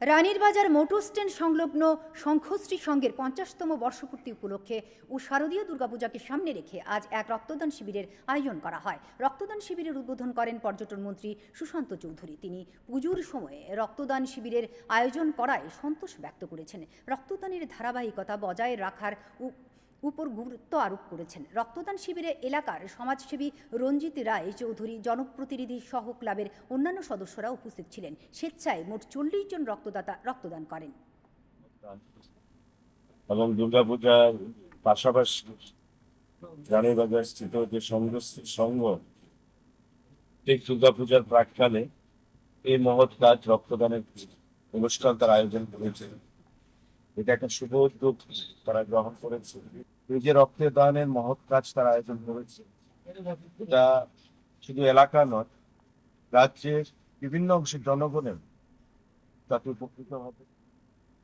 রানীর বাজার motor stand সংলগ্ন শঙ্খশ্রী সংঘের পঞ্চাশতম বর্ষপূর্তি উপলক্ষে ও শারদীয় দুর্গাপূজাকে সামনে রেখে আজ এক রক্তদান শিবিরের আয়োজন করা হয়। রক্তদান শিবিরের উদ্বোধন করেন পর্যটন মন্ত্রী সুশান্ত চৌধুরী। তিনি পুজোর সময়ে রক্তদান শিবিরের আয়োজন করায় সন্তোষ ব্যক্ত করেছেন। রক্তদানের ধারাবাহিকতা বজায় রাখার উপর গুরুত্ব আরোপ করেছেন। রক্তদান শিবিরে এলাকার সমাজসেবী রঞ্জিত রায় চৌধুরী, জনপ্রতিনিধি সহ ক্লাবের অন্যান্য সদস্যরা উপস্থিত ছিলেন। স্বেচ্ছায় মোট চল্লিশ জন রক্তদাতা রক্তদান করেন। এবং দুর্গাপূজার পাশাপাশি রানীবাজার স্থিত যে সংঘশ্রী সংঘ, ঠিক দুর্গাপূজার প্রাককালে এই মহৎ কাজ রক্তদানের অনুষ্ঠান তার আয়োজন করেছে। এটা একটা শুভ উদ্যোগ তারা গ্রহণ করেছে। নিজের যে রক্তের দানের মহৎ কাজ তারা আয়োজন করেছে, এটা শুধু এলাকা নয়, রাজ্যের বিভিন্ন অংশের জনগণের তাতে উপকৃত হবে।